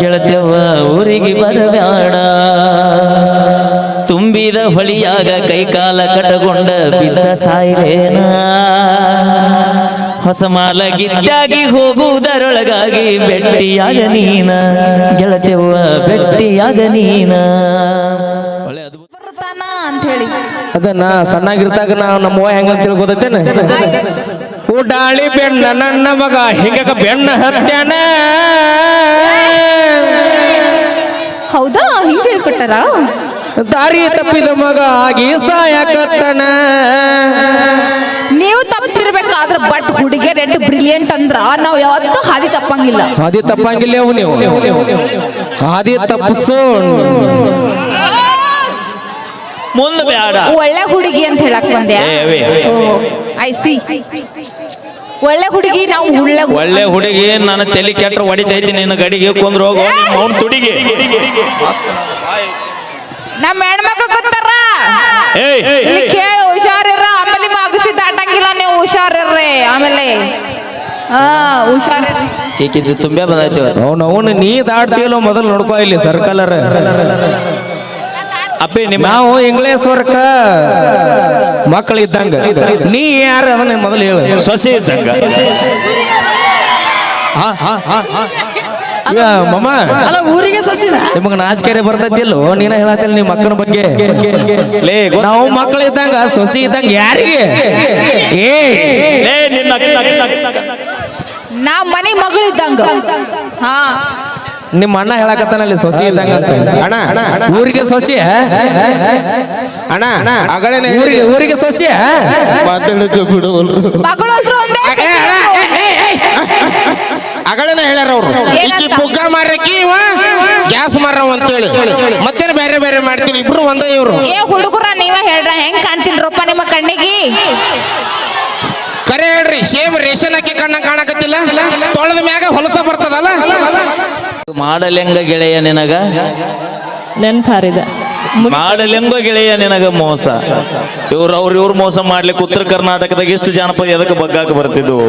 ಗೆಳತ್ಯವ್ವ ಊರಿಗೆ ಬರಬ್ಯಾಡ. ತುಂಬಿದ ಹೊಳಿಯಾಗ ಕೈಕಾಲ ಕಟಗೊಂಡ ಬಿದ್ದ ಸಾಯಿರೇನ. ಹೊಸ ಮಾಲ ಗಿದ್ದಾಗಿ ಹೋಗುವುದರೊಳಗಾಗಿ ಬೆಟ್ಟಿಯಾಗ ನೀನ. ಗೆಳತ್ಯವ್ವ ಬೆಟ್ಟಿಯಾಗ ನೀನ. ಒಳ್ಳೆ ಅದ್ಭುತ. ಅಂತ ಹೇಳಿ. ಅದನ್ನ ಸಣ್ಣಾಗಿರ್ತಾಗ ನಾವು ನಮ್ಮ ಹೆಂಗಂತ ತಿಳ್ಕೊತೇನೆ ಉಡಾಳಿ ಬೆಣ್ಣ ನನ್ನ ಮಗ ಹಿಂಗ ಬೆಣ್ಣ ಹತ್ಯಾನ? ಹೌದಾ? ಹಿಂಗ ಹೇಳ್ಕೊಟ್ಟಾರ? ದಾರಿ ತಪ್ಪಿದ ಮಗ ಆಗಿ ಸಾಯಕತ್ತನ. ನೀವು ತಪ್ಪಿರ್ಬೇಕಾದ್ರ ಬಟ್ ಹುಡುಗಿ ರೆಡ್ ಬ್ರಿಲಿಯಂಟ್ ಅಂದ್ರ ನಾವು ಯಾವತ್ತೂ ಹಾದಿ ತಪ್ಪಂಗಿಲ್ಲ. ಹಾದಿ ತಪ್ಪಂಗಿಲ್ಲ ಅವು ನೀವು. ಹಾದಿ ತಪ್ಪಿಸೋ ಮುಂದೆ ಬೇಡ ಒಳ್ಳೆ ಹುಡುಗಿ ಅಂತ ಹೇಳಕ್ ಬಂದೆ. ಐ ಸಿ ಒಳ್ಳೆ ಹುಡುಗಿ ನಾವು ಒಳ್ಳೆ ಒಳ್ಳೆ ಹುಡುಗಿ ನನ್ನ ತಲೆ ಕೆಟ್ಟ ಹೊಡಿತೈತಿ ನಿನ್ನ ಗಡಿಗೆ ಕುಂದ್ರ ಹೋಗೋ. ಅವ್ನ ತುಡಿಗೆ. ನಮ್ಮ ಹೆಣ್ಮಕ್ಳು ಗೊತ್ತಾರ? ಏಯ್ ಇಲ್ಲಿ ಕೇಳಿ ಹುಷಾರಿರ ಆಮೇಲೆ ಮಗಸಿ ದಾಟಂಗಿಲ್ಲ ನೀವು ಹುಷಾರಿರ್ರಿ. ಆಮೇಲೆ. ಹಾ ಹುಷಾರ್ ಈಕಿದ್ದು ತುಂಬೆ ಬಂದೈತಿ. ಅವನು ಅವನು ನೀ ದಾಟ್ತೀಯಲ್ಲ ಮೊದಲು ನೋಡ್ಕೋ ಇಲ್ಲಿ ಸರ್ಕಲರ್ ಅಪ್ಪಿ ನಿಮ್ಮ ನಾವು ಇಂಗ್ಲೇಷ್ ವರ್ಕ ಮಕ್ಕಳು ಇದ್ದಂಗ ನೀ ಯಾರು ಅದನ್ನ ಮೊದಲು ಹೇಳು. ಸೊಸೆ ಇದ್ದಂಗ. ಹಾ, ಹಾ, ಹಾ, ಹಾ. ಈಗ ಮಮ್ಮ. ಅಲ್ಲ ಊರಿಗೆ ನಿಮಗ ನಾಚಿಕೆರೆ ಬರ್ತೈತಿಲ್ಲೋ? ನೀನ ಹೇಳತ್ತಿಲ್ಲ ನಿಮ್ಮ ಮಕ್ಕಳ ಬಗ್ಗೆ. ಲೇ ನಾವು ಮಕ್ಕಳು ಇದ್ದಂಗ ಸೊಸಿ ಇದ್ದಂಗ ಯಾರಿಗೆ? ಏ. ಲೇ ನಿನ್ನ ಅಕ್ಕ- ಅಕ್ಕ- ಅಕ್ಕ- ನಾ ಮನೆ ಮಗಳಿದ್ದಂಗ. ಹಾ. ನಿಮ್ಮ ಅಣ್ಣ ಹೇಳಕತ್ತಾನಲ್ಲಿ ಸೊಸಿ ಇದ್ದಂಗ ಅಣ್ಣ ಅಣ್ಣ ಅಣ್ಣ. ಊರಿಗೆ ಸೊಸಿ ಅಣ್ಣ ಅಣ್ಣ ಅಗಳೇನೆ ಊರಿಗೆ ಊರಿಗೆ ಸೊಸಿ ಮಾತಾಡಕ್ಕೆ ಅಗಳೇನೆ ಹೇಳ್ಯಾರ ಅವ್ರು? ಈಕಿ ಪುಗ್ಗ ಮಾರಕಿ ಇವ ಗ್ಯಾಸ್ ಮಾರವ ಅಂತೇಳಿ ಮತ್ತೇನು ಬೇರೆ ಬೇರೆ ಮಾಡ್ತೀನಿ ಇಬ್ರು ಒಂದೇ ಇವ್ರು. ಏ ಹುಡುಗರ ನೀವ ಹೇಳ್ರ ಹೆಂಗ್ ಕಾಣ್ತೀನ್ರಪ್ಪ ನಿಮ್ಮ ಕಣ್ಣಿಗೆ? ಕರೆ ಹೇಳ್ರಿ ಸೇಮ್ ರೇಷನ್ ಹಾಕಿ ಕಣ್ಣ ಕಾಣಕತ್ತಿಲ್ಲ. ತೊಳೆದ ಮ್ಯಾಗ ಹೊಲಸ ಬರ್ತದಲ್ಲ? ಮಾಡಲೆಂಗ ಗೆಳೆಯ ನಿನಗ? ನೆನ್ಪಾರಿದ. ಮಾಡಲೆಂಗ ಗೆಳೆಯ ನಿನಗ ಮೋಸ? ಇವ್ರು ಅವ್ರ ಇವ್ರು ಮೋಸ ಮಾಡ್ಲಿಕ್ಕೆ ಉತ್ತರ ಕರ್ನಾಟಕದಾಗ ಎಷ್ಟು ಜಾನಪದ ಎದಕ್ಕೆ ಬಗ್ಗಾಕ ಬರ್ತಿದ್ವು?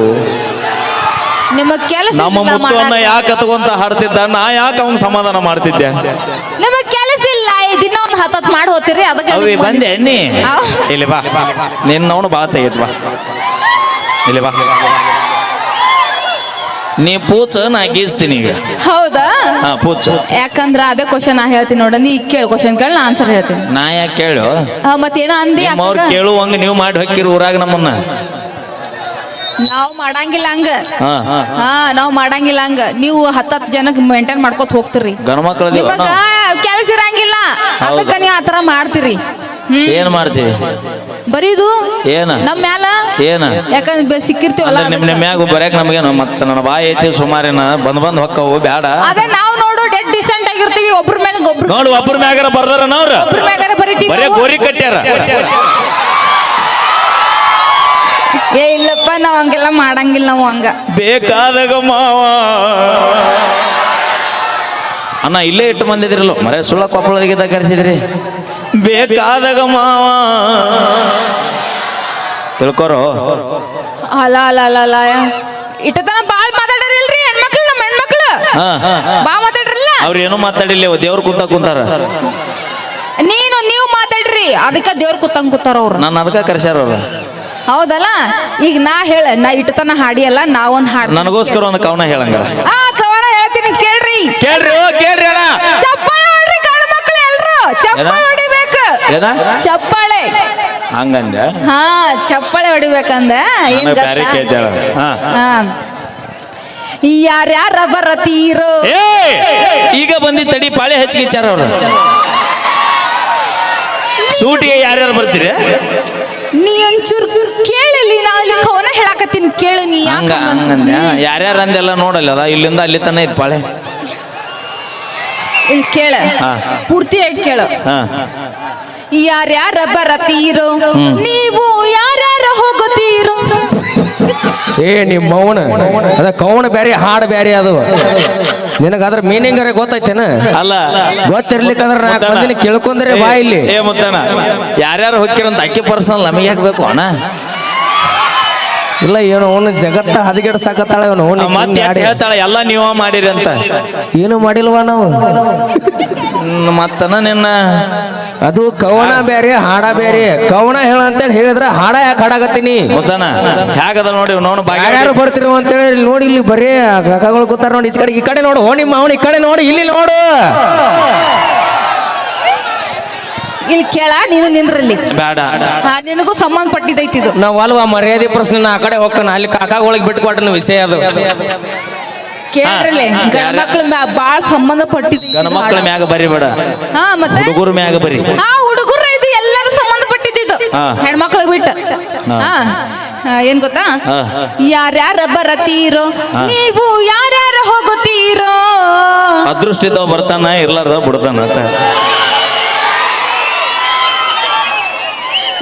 ನಿಮ್ಮ ಕೆಲಸ ನಮ್ಮ ಮುತ್ತುವನ್ನ. ಯಾಕೆ ತಗೊಂತ ಹಾಡ್ತಿದ್ದ? ನಾ ಯಾಕೆ ಅವ್ನ್ ಸಮಾಧಾನ ಮಾಡ್ತಿದ್ದೆ? ನಿಮ್ಮ ಕೆಲಸ ಇಲ್ಲ ಈ ದಿನ ಒಂದ್ ಹತ್ತತ್ ಮಾಡಿ ಹೋಗ್ತೀರಿ ಅದಕ್ಕೆ ಅವಿ ಬಂದೆ ಇಲ್ಲಿ ಬಾ. ನಿನ್ನವನು ಬಾ ತೆಗೆದ್ ಬಾ. ಇಲ್ಲಿ ಬಾ. ನೀ ಪೂಚ ನಾ ಗೀಸ್ತೀನಿ ಈಗ. ಹೌದಾ? ಹಾ ಪೂಚ. ಯಾಕಂದ್ರ ಅದೇ ಕ್ವಶನ್ ನಾ ಹೇಳ್ತೀನಿ ನೋಡ ನೀ ಕೇಳು ಕ್ವಶನ್ ಕೇಳಿ ನಾ ಆನ್ಸರ್ ಹೇಳ್ತೀನಿ. ನಾ ಯಾಕೆ ಕೇಳು? ಆ, ಮತ್ತೇನೋ ಅಂದಿ ಅವ್ರು ಅಕ್ಕ ಕೇಳುವಂಗ ನೀವು ಮಾಡಿ ಹೊಕ್ಕಿರು ಊರಾಗ ನಮ್ಮನ್ನ. ನಾವ್ ಮಾಡಂಗಿಲ್ಲ ಹಂಗ. ಹಾ ಹಾ ಹಾ. ನಾವ್ ಮಾಡಂಗಿಲ್ಲ ಹಂಗ. ನೀವು ಹತ್ತತ್ ಜನಕ್ಕೆ ಮೇಂಟೈನ್ ಮಾಡ್ಕೊತ ಹೋಗ್ತೀರಿ. ಗಣಮಕ್ಕಳ ನಿಮಗ ಕೆಲಸ ಇರಂಗಿಲ್ಲ. ಅದಕ್ಕ ಆ ಆತರ ಮಾಡ್ತೀರಿ. ಏನ್ ಮಾಡ್ತೀವಿ? ಬರೀದು? ಏನ? ನಮ್ಮ ಮ್ಯಾಲ? ಏನ? ಯಾಕಂದ್ರೆ ಸಿಕ್ಕಿರ್ತೀವಲ್ಲ ನಿಮ್ ನಿಮ್ ಮ್ಯಾಗ ಬರ್ಯಾಕ ನಮಗೇನು ಮತ್ತ ನನ್ನ ಬಾಯಿ ಐತಿ ಸುಮಾರಿನ ಬಂದ್ ಬಂದ್ ಹೊಕ್ಕವು ಬ್ಯಾಡ. ಅದೇ ನಾವು ನೋಡು ಡೆಡ್ ಡಿಸೆಂಟ್ ಆಗಿರ್ತೀವಿ ಒಬ್ರ ಮ್ಯಾಗ ಒಬ್ರು ನೋಡು ಒಬ್ರ ಮ್ಯಾಗಾರ ಬರ್ದಾರ ನಾವ್ರ. ಒಬ್ರ ಮ್ಯಾಗಾರ ಬರೀತೀವಿ ಬರೇ ನಾವು. ಗೋರಿ ಕಟ್ಟ್ಯಾರ. ಏ ಇಲ್ಲಪ್ಪ ನಾವ್ ಹಂಗೆಲ್ಲ ಮಾಡಂಗಿಲ್ಲ ನಾವು ಹಂಗ. ಬೇಕಾದಾಗ ಮಾವ. ಅಣ್ಣ ಇಲ್ಲೇ ಇಟ್ಟು ಬಂದಿದ್ರಲ್ಲ. ಮರೆ ಸುಳ್ಳ ಕೊಪ್ಪಳದಾಗಿದ್ದ ಕರೆಸಿದ್ರಿ. ಬೇಕಾದಾಗ ಮಾವ. ತಿಳ್ಕೊರೋ. ಅಲ್ಲ ಅಲ್ಲ ಅಲ್ಲ ಅಲ್ಲ ಇಟ್ಟತನ ಬಾಳ್ ಮಾತಾಡರಿಲ್ರಿ ಹೆಣ್ಮಕ್ಳು ನಮ್ಮ ಹೆಣ್ಮಕ್ಳು. ಬಾ ಮಾತಾಡ್ರಲ್ಲ? ಅವ್ರು ಏನೂ ಮಾತಾಡಿಲ್ಲ ದೇವ್ರ ಕುಂತ ಕುಂತಾರ. ನೀನು ನೀವು ಮಾತಾಡ್ರಿ. ಅದಕ್ಕೆ ದೇವ್ರ ಕುತ್ತಂಗ್ ಕೂತಾರ ಅವ್ರು. ನಾನು ಅದಕ್ಕೆ ಕರೆಸ್ಯಾರ ಅವ್ರು. ಹೌದಲ್ಲ? ಈಗ ನಾ ಹೇಳ ನಾ ಇಟ್ಟತನ ಹಾಡಿ ಅಲ್ಲ ನಾ ಒಂದ್ ಹಾಡ್. ನನಗೋಸ್ಕರ ಒಂದು ಕವನ ಹೇಳಂಗ. ಆ ಕವನ ಹೇಳ್ತೀನಿ ಕೇಳ್ರಿ. ಕೇಳ್ರಿ ಕೇಳ್ರಿ ಅಣ್ಣ. ಚಪ್ಪಾಳೆ ಹೊಡ್ರಿ ಕಾಳು ಮಕ್ಳು ಎಲ್ರು. ಚಪ್ಪಾಳೆ ಏನ? ಚಪ್ಪಾಳೆ. ಹಂಗಂದ? ಹಾ ಚಪ್ಪಾಳೆ ಹೊಡಿಬೇಕಂದ. ಏನ್ ನನಗೆ ಬ್ಯಾರೆ ಗೊತ್ತಾ? ಕೇಳ್ತಾಳ ಹಾ. ಹಾ. ಯಾರ್ಯಾರ ಬರತೀರೋ? ಏ! ಈಗ ಬಂದಿ ತಡಿ ಪಾಳೆ ಹಚ್ಚಿಚಾರ ಅವ್ರು. ಸೂಟಿಗೆ ಯಾರ್ಯಾರು ಬರ್ತೀರಿ? ನೀ ಒಂಚೂರು ಕೇಳಲಿ ನಾ ಅಲ್ಲಿ ಕವನ ಹೇಳಾಕತ್ತೀನಿ ಕೇಳು ನೀ ಹಂಗ ಯಾಕೆ ಹಂಗಂದ? ಯಾರ್ಯಾರು ಅಂದೆಲ್ಲ ನೋಡಲ್ಲ ಅದ ಇಲ್ಲಿಂದ ಅಲ್ಲಿ ತನ ಐತ್ ಪಾಳೆ. ಇಲ್ಲಿ ಕೇಳ. ಹಾ. ಪೂರ್ತಿಯಾಗಿ ಕೇಳು. ಹಾ. ಯಾರ್ಯಾರ ಬರತೀರೋ ನೀವು ಯಾರ್ಯಾರ ಹೋಗುತ್ತೀರೋ. ಏ ನಿಮ್ಮ ಮೌನ. ಅದ ಕೌಣ ಬ್ಯಾರೆ ಹಾಡು ಬ್ಯಾರೆ ಅದು. ನಿನಗ ಅದ್ರ ಮೀನಿಂಗ್ ಗೊತ್ತೈತೇನ? ಅಲ್ಲ. ಗೊತ್ತಿರ್ಲಿಕ್ಕಂದ್ರ ನಾಲ್ಕು ಮಂದಿನ ಕೇಳ್ಕೊಂಡ್ರೆ ಬಾ ಇಲ್ಲಿ. ಏ ಮುತ್ತಣ್ಣ. ಯಾರ್ಯಾರು ಹೋಗ್ತಿರಂತ ಅಕ್ಕಿ ಪರ್ಸನ್ ನಮಗೆ ಯಾಕೆ ಬೇಕು ಅಣ್ಣ? ಇಲ್ಲ ಏನು ಅವನು ಜಗತ್ತ ಹದಗೆಡ ಸಾಕತ್ತಾಳ ಅವ್ನು. ಹೇಳ್ತಾಳೆ? ಎಲ್ಲ ನೀವ ಮಾಡಿರಿ ಅಂತ. ಏನು ಮಾಡಿಲ್ವಾ ನಾವು? ಮತ್ತನ ನಿನ್ನ ಅದು ಕವನ ಬೇರೆ ಹಾಡ ಬೇರೆ ಕವನ ಹೇಳ ಅಂತೇಳಿ ಹೇಳಿದ್ರ ಹಾಡ ಯಾಕೆ ಹಾಡಾಗತ್ತೀನಿ ಗೊತ್ತಾನ ಹೇಗದ ನೋಡಿ ಬಾಗ್ಯಾರು ಬರ್ತಿರೋ ಅಂತೇಳಿ ಇಲ್ಲಿ ನೋಡಿ ಇಲ್ಲಿ ಬರೀ ಕಾಕಗಳು ಕೂತಾರ ನೋಡಿ ಈ ಕಡೆ ಈ ಕಡೆ ನೋಡು ಓಣಿ ನಿಮ್ಮ ಅವನು ಈ ಕಡೆ ನೋಡಿ ಇಲ್ಲಿ ನೋಡು. ಇಲ್ಲಿ ಕೇಳ ನೀನು ನಿಂದ್ರಲ್ಲಿ. ಬೇಡ. ಹಾ ನಿನಗೂ ಸಂಬಂಧಪಟ್ಟಿದ್ದೈತಿದು ನಾವು ಅಲ್ವಾ ಮರ್ಯಾದೆ ಪ್ರಶ್ನೆ ನಾ ಆ ಕಡೆ ಹೋಗ್ತಾನ ಅಲ್ಲಿ ಕಾಕಾಗಳಿಗೆ ಬಿಟ್ಟು ಕೊಟ್ಟನ ವಿಷಯ ಅದು. ಕೇಳ್ರಲ್ಲಿ. ಗಂಡ ಮಕ್ಳ ಮ್ಯಾಗ ಬಾಳ ಸಂಬಂಧಪಟ್ಟಿದ್ದು ಗಂಡ ಮಕ್ಳ ಮ್ಯಾಗ ಬರಿಬೇಡ ಹಾ ಮತ್ತೆ? ಹುಡುಗರ ಮ್ಯಾಗ ಬರಿ ಹಾ ಹುಡುಗರ ಇದು ಎಲ್ಲರೂ ಸಂಬಂಧ ಪಟ್ಟಿದ್ದು ಹೆಣ್ಮಕ್ಳಿಗೆ ಬಿಟ್ಟು. ಹಾ. ಏನ್ ಗೊತ್ತಾ. ಯಾರ್ಯಾರ ಬರತೀರೋ ನೀವು ಯಾರ್ಯಾರ ಹೋಗುತ್ತೀರೋ ಅದೃಷ್ಟ ಇದ್ದವ ಬರ್ತಾನ ಇರ್ಲಾರ್ದ ಬಿಡ್ತಾನ ಅಂತ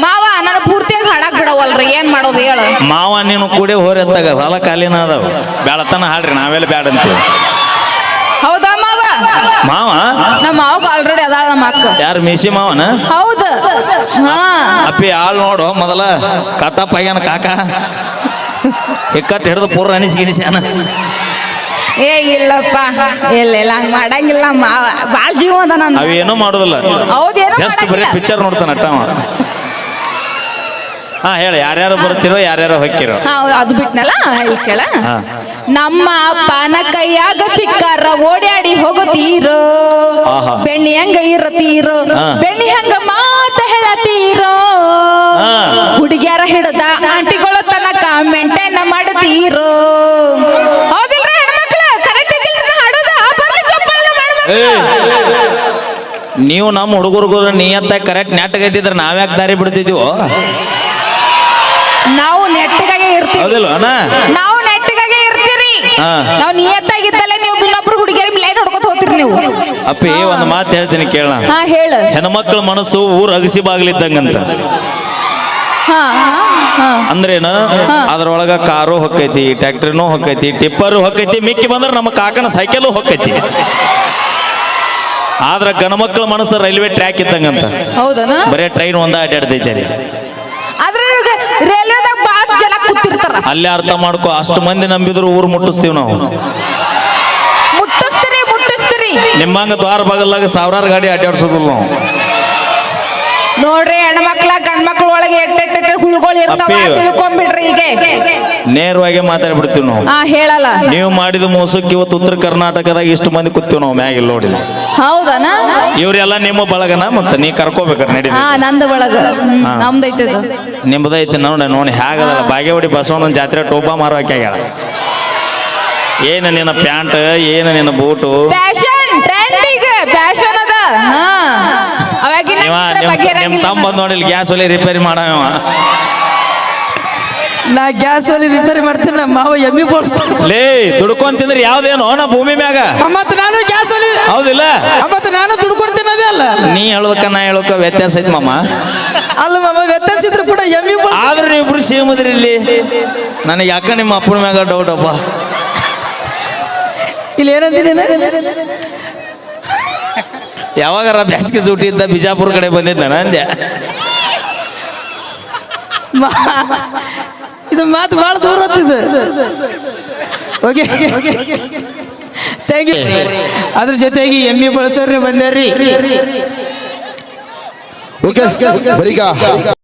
ಮಾವ ನಾನು ಪೂರ್ತಿಯಾಗಿ ಹಾಡಕ್ ಬಿಡವಲ್ರಿ ಏನ್ ಮಾಡೋದು ಹೇಳು. ಮಾವ ನೀನು ಕೂಡಿ ಹೋರಿ ಅಂತಾಗ ಹೊಲ ಕಾಲಿನ ಅದಾವ. ಬೇಡತನ ಹಾಡ್ರಿ ನಾವೆಲ್ಲ ಬ್ಯಾಡ ಅಂತ ಹೌದಾ ಮಾವ? ಮಾವ? ನಮ್ಮ ಮಾವಗ ಆಲ್ರೆಡಿ ಅದಾಳ ನಮ್ಮ ಅಕ್ಕ. ಯಾರು ಮೀಸಿ ಮಾವನ? ಹೌದು. ಹಾ. ಅಪ್ಪಿ ಆಳ್ ನೋಡು ಮೊದಲ ಕತ್ತಪ್ಪ ಆಗ್ಯಾನ ಕಾಕ. ಇಕ್ಕಟ್ಟು ಹಿಡಿದು ಪೂರ ಅನಿಸಿ ಗಿನಿಸ್ಯಾನ ಏ ಇಲ್ಲಪ್ಪ. ಇಲ್ಲ ಇಲ್ಲ ಹಂಗ್ ಮಾಡಂಗಿಲ್ಲ ಮಾವ. ಬಾಳ ಜೀವ ಅದ ನಾನು ಅವೇನೂ ಮಾಡೋದಿಲ್ಲ. ಹೌದೇನೋ ಜಸ್ಟ್ ಬರೀ ಪಿಕ್ಚರ್ ನೋಡ್ತಾನ ಅಟ್ಟ ಅವ. ಹಾ ಹೇಳಿ ಯಾರ್ಯಾರು ಬರ್ತಿರೋ ಯಾರ್ಯಾರು ಹೊಕ್ಕಿರೋ ಹಾ, ಅದು ಬಿಟ್ನಲ್ಲ ಹೇಳ್ಕೇಳ ಹಾ. ನಮ್ಮ ಪಾನ ಕೈಯಾಗ ಸಿಕ್ಕಾರ ಓಡಾಡಿ ಹೋಗುತ್ತೀರೋ ಆಹಾ. ಬೆಣ್ಣಿ ಹೆಂಗ ಇರತೀರೋ ಹಾ. ಬೆಣ್ಣಿ ಹಂಗ ಮಾತ ಹೇಳತೀರೋ ಹಾ. ಹುಡುಗ್ಯಾರ ಹಿಡ್ದ ಆಂಟಿಗಳ ತನಕ ಮೆಂಟೇನ್ ಮಾಡತೀರೋ ಹೌದಿಲ್ರಿ ಹೆಣ್ಮಕ್ಳ ಕರೆಕ್ಟ್ ಇದ್ದಿಲ್ರಿ ಹಾಡೋದ ಬರ್ಲಿ ಚಪ್ಪಾಳೆ ಮಾಡ್ಬೇಕು. ನೀವು ನಮ್ಮ ಹುಡುಗರಿಗೂ ನಿಯತ್ತ ಕರೆಕ್ಟ್ ನೆಟ್ಟಗೈತಿದ್ರೆ ನಾವ್ಯಾಕೆ ದಾರಿ ಬಿಡ್ತಿದೀವೋ ನಾವು ನೆಟ್ಟಗಾಗೆ ಇರ್ತೀವಿ. ಹೌದಿಲ್ಲ ಅಣ್ಣ? ನಾವು ನೆಟ್ಟಗಾಗೆ ಇರ್ತೀರಿ. ಹಾ. ನಾವು ನಿಯತ್ತಾಗಿದ್ದಲ್ಲ ನೀವು ಇನ್ನೊಬ್ರು ಹುಡುಗಿಯರಿ ಲೈನ್ ಹೊಡ್ಕೊತ ಹೋಗ್ತೀರಿ ನೀವು. ಅಪ್ಪಿ ಒಂದು ಮಾತು ಹೇಳ್ತೀನಿ ಕೇಳ ಹಾ ಹೇಳು. ಹೆಣ್ಮಕ್ಳ ಮನಸ್ಸು ಊರ್ ಅಗಸಿ ಬಾಗ್ಲಿದ್ದಂಗಂತ. ಹಾ ಹಾ ಅಂದ್ರೇನು ಅದ್ರೊಳಗ ಕಾರು ಹೊಕ್ಕೈತಿ ಟ್ಯಾಕ್ಟ್ರಿನೂ ಹೊಕ್ಕೈತಿ ಟಿಪ್ಪರು ಹೊಕ್ಕೈತಿ ಮಿಕ್ಕಿ ಬಂದ್ರೆ ನಮ್ಮ ಕಾಕನ ಸೈಕಲ್ ಹೊಕ್ಕೈತಿ. ಆದ್ರ ಗಣಮಕ್ಳ ಮನಸ್ಸು ರೈಲ್ವೆ ಟ್ರ್ಯಾಕ್ ಇದ್ದಂಗಂತ. ಹೌದನ? ಬರೇ ಟ್ರೈನ್ ಒಂದ ಅಡ್ಡಾಡ್ತೈತೆ ರೀ ಆದ್ರೆ ಕೂತಿರ್ತಾರ ಅಲ್ಲೇ ಅರ್ಥ ಮಾಡ್ಕೋ ಅಷ್ಟು ಮಂದಿ ನಂಬಿದ್ರು ಊರು ಮುಟ್ಟಿಸ್ತೀವಿ ನಾವು. ಮುಟ್ಟಿಸ್ತೀರಿ ಮುಟ್ಟಿಸ್ತೀರಿ. ನಿಮ್ಮಂಗ ದ್ವಾರ ಬಗಲಾಗ ಸಾವಿರಾರು ಗಾಡಿ ಅಡ್ಡಾಡ್ಸೋದಿಲ್ಲ ನಾವು. ನೋಡ್ರಿ ಹೆಣ್ಮಕ್ಳ ಗಂಡ್ಮಕ್ಳ ಒಳಗೆ ಎಟ್ಟೆಟ್ಟೆ ಹುಳುಗಳು ಇರ್ತಾವ ಅಪ್ಪಿ. ತಿಳ್ಕೊಂಬಿಡ್ರಿ ಈಗ ನೇರವಾಗಿ ಮಾತಾಡ್ಬಿಡ್ತೀವಿ ನಾವು. ಹೇಳಲ್ಲ. ನೀವು ಮಾಡಿದ ಮೋಸಕ್ಕೆ ಇವತ್ತು ಉತ್ತರ ಕರ್ನಾಟಕದಾಗ ಇಷ್ಟು ಮಂದಿ ಕೂತೀವಿ ನಾವು ಮ್ಯಾಗಿಲ್ಲ ನೋಡಿ. ಹೌದನ? ಇವರೆಲ್ಲ ನಿಮ್ಮ ಬಳಗನ ಮತ್ತೆ ನೀ ಕರ್ಕೋಬೇಕಾರ ನಡಿ ಹಾ ಬಳಗ. ಒಳಗ ಹ್ಮ್, ನಮ್ದೈತೆ. ನಿಮ್ದೈತಿ ನೋಡಿ ನೋಡಿ ಹೇಗದಲ್ಲ. ಬಾಗೇವಾಡಿ ಬಸವಣ್ಣನ ಜಾತ್ರೆ ಟೋಪ ಮಾರೋ ಆಗ್ಯಾಳ ಏನು ನಿನ್ನ ಪ್ಯಾಂಟ್ ಏನು ನಿನ್ನ ಬೂಟು? ಫ್ಯಾಷನ್ ಟ್ರೆಂಡ್ ಈಗ ಫ್ಯಾಷನ್ ನಿಮ್ ನಿಮ್ ಬಗೆಹರಂಗಿಲ್ಲ ತಮ್ಮ ಬಂದ್ ನೋಡಿ ಗ್ಯಾಸ್ ಒಲಿ ರಿಪೇರಿ ಮಾಡ ನಾ ಗ್ಯಾಸ್ ಒಲಿ ರಿಪೇರಿ ಮಾಡ್ತೀನಿ ನಮ್ಮ ಮಾವ ಎಮ್ಮಿ ಬೋಳ್ಸ್ತಾನೆ ಲೇ ದುಡ್ಕೊಂಡ್ ತಿಂದ್ರೆ ಯಾವ್ದೇನೋ ನಾ ಭೂಮಿ ಮ್ಯಾಗ. ಮತ್ತೆ ನಾನು ಗ್ಯಾಸ್ ಒಲಿ ಹೌದಿಲ್ಲ? ಮತ್ತೆ ನಾನು ದುಡ್ಕೊಡ್ತೀನಿ ಅವೇ ಅಲ್ಲ? ನೀ ಹೇಳೋದಕ್ಕ ನಾ ಹೇಳೋಕ ವ್ಯತ್ಯಾಸ ಐತಿ ಮಾಮ. ಅಲ್ಲ ಮಾಮ ವ್ಯತ್ಯಾಸ ಇದ್ರೆ ಕೂಡ ಎಮ್ಮಿ ಬೋಳ್ಸ್ ಆದ್ರೂ ನೀವು ಇಬ್ರು ಸೇಮದ್ರಿ ಇಲ್ಲಿ. ನನಗೆ ಯಾಕ ನಿಮ್ಮ ಅಪ್ಪನ ಮ್ಯಾಗ ಡೌಟ್ ಅಪ್ಪ? ಇಲ್ಲಿ ಏನಂತೀನಿ ಯಾವಾಗಾರ ಬ್ಯಾಸ್ಗೆ ಸೂಟಿ ಇದ್ದ ಬಿಜಾಪುರ ಕಡೆ ಬಂದಿದ್ದ ಅಂದೆ ಇದು ಮಾತು ಬಹಳ ದೂರ ಓಕೆ ಥ್ಯಾಂಕ್ ಯು ಅದ್ರ ಜೊತೆಗೆ ಎಮ್ಮಿ ಬಳಸೋರ್ರಿ ಬಂದ್ರಿ ಓಕೆ ಬರೀಗ